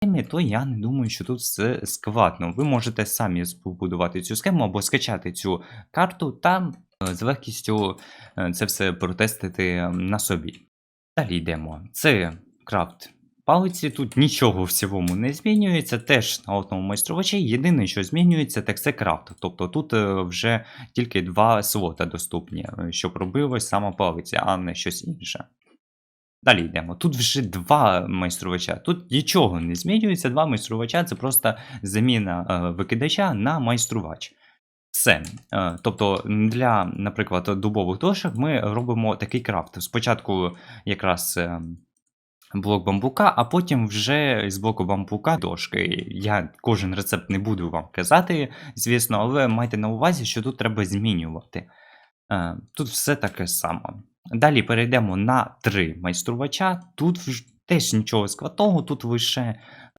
то я не думаю, що тут все складно. Ви можете самі побудувати цю схему або скачати цю карту та е, з легкістю е, це все протестити на собі. Далі йдемо. Це крафт палиці. Тут нічого в цілому не змінюється. Теж на одному майструвачі. Єдине, що змінюється, так це крафт. Тобто тут е, вже тільки два слота доступні, щоб робилось сама палиця, а не щось інше. Далі йдемо. Тут вже два майструвача. Тут нічого не змінюється. Два майструвача це просто заміна е, викидача на майструвач. Все. Е, Тобто для, наприклад, дубових дошок ми робимо такий крафт. Спочатку якраз е, блок бамбука, а потім вже з блоку бамбука дошки. Я кожен рецепт не буду вам казати, звісно, але майте на увазі, що тут треба змінювати. Тут все таке саме. Далі перейдемо на три майструвача. Тут теж нічого складного, тут лише